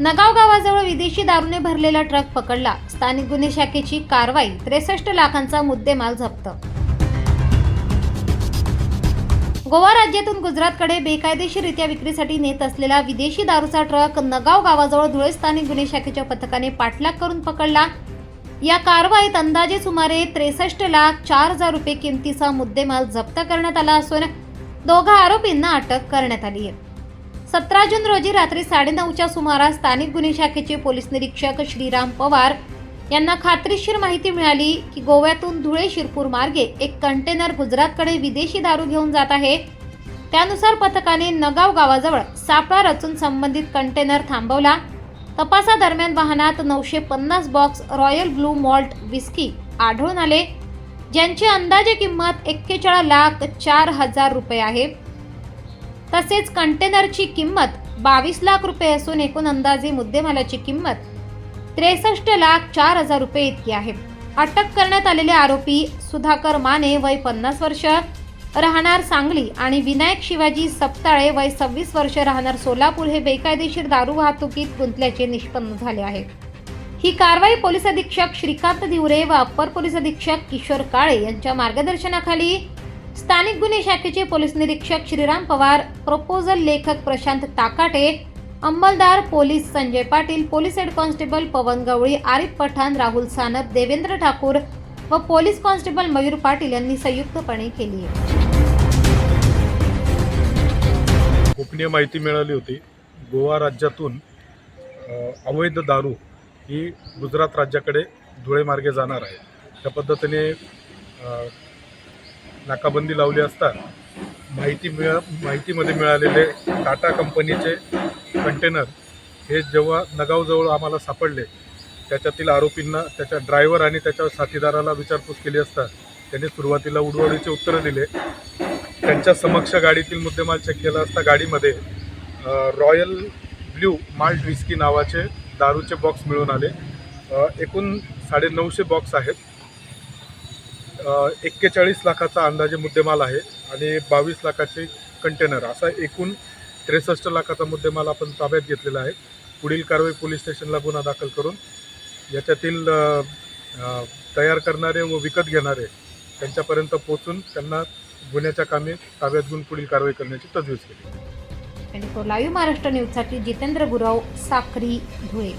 नगाव गावाजवळ विदेशी दारूने भरलेला ट्रक पकडला. स्थानिक गुन्हे शाखेची कारवाई त्रेसष्ट लाखांचा मुद्देमाल जप्त. गोवा राज्यातून गुजरातकडे बेकायदेशीररित्या विक्रीसाठी नेत असलेला विदेशी दारूचा ट्रक नगाव गावाजवळ धुळे स्थानिक गुन्हे शाखेच्या पथकाने पाठलाग करून पकडला. या कारवाईत अंदाजे सुमारे त्रेसष्ट लाख चार हजार रुपये किमतीचा मुद्देमाल जप्त करण्यात आला असून दोघा आरोपींना अटक करण्यात आली आहे. सतरा जून रोजी रात्री साडेनऊच्या सुमारास स्थानिक गुन्हे शाखेचे पोलीस निरीक्षक श्रीराम पवार यांना खात्रीशीर माहिती मिळाली की गोव्यातून धुळे शिरपूर मार्गे एक कंटेनर गुजरातकडे विदेशी दारू घेऊन जात आहे. त्यानुसार पथकाने नगाव गावाजवळ सापळा रचून संबंधित कंटेनर थांबवला. तपासादरम्यान वाहनात नऊशे पन्नास box royal blue malt whisky आढळून आले ज्यांची अंदाजे किंमत एक्केचाळीस लाख चार हजार रुपये आहे. तसेच कंटेनरची किंमत बावीस लाख रुपये असून एकूण अंदाजे मुद्देमालाची किंमत त्रेसष्ट लाख चार हजार रुपये इतकी आहे. अटक करण्यात आलेले आरोपी सुधाकर माने वय पन्नास वर्ष राहणार सांगली आणि विनायक शिवाजी सप्ताळे वय सव्वीस वर्ष राहणार सोलापूर हे बेकायदेशीर दारू वाहतुकीत गुंतल्याचे निष्पन्न झाले आहे. ही कारवाई पोलीस अधीक्षक श्रीकांत दिवरे व अप्पर पोलीस अधीक्षक किशोर काळे यांच्या मार्गदर्शनाखाली स्थानिक गुन्हे शाखेचे पोलीस निरीक्षक श्रीराम पवार प्रपोजल लेखक Prashant Takate अंमलदार police Sanjay Patil police head constable Pavan Gawali Arif Pathan Rahul Sanap Devendra Thakur व पोलीस कॉन्स्टेबल मयूर पाटील यांनी संयुक्तपणे केली आहे. गोपनीय माहिती मिळाली होती. गोवा राज्यातून अवैध दारू ही गुजरात राज्याकडे धुळे मार्गे जाणार आहे. त्या पद्धतीने नाकाबंदी लावली असता माहिती मिळ माहितीमध्ये मिळालेले टाटा कंपनीचे कंटेनर हे जेव्हा नगावजवळ आम्हाला सापडले त्याच्यातील आरोपींना त्याच्या ड्रायव्हर आणि त्याच्या साथीदाराला विचारपूस केली असता त्यांनी सुरुवातीला उडवडीचे उत्तरं दिले. त्यांच्या समक्ष गाडीतील मुद्देमाल चेक केला असता गाडीमध्ये रॉयल ब्ल्यू माल्ट विस्की नावाचे दारूचे बॉक्स मिळून आले. एकूण एकूण साडेनऊशे बॉक्स आहेत. एक्केचाळीस लाखाचा अंदाजे मुद्देमाल आहे आणि बावीस लाखाचे कंटेनर असा एकूण त्रेसष्ट लाखाचा मुद्देमाल आपण ताब्यात घेतलेला आहे. पुढील कारवाई पोलीस स्टेशनला गुन्हा दाखल करून याच्यातील तयार करणारे व विकत घेणारे त्यांच्यापर्यंत पोहोचून त्यांना गुन्ह्याच्या कामी ताब्यात घेऊन पुढील कारवाई करण्याची तजवीज केली. ट्वेंटी फोर लाईव्ह महाराष्ट्र न्यूजसाठी जितेंद्र गुराव साखरी धुळे.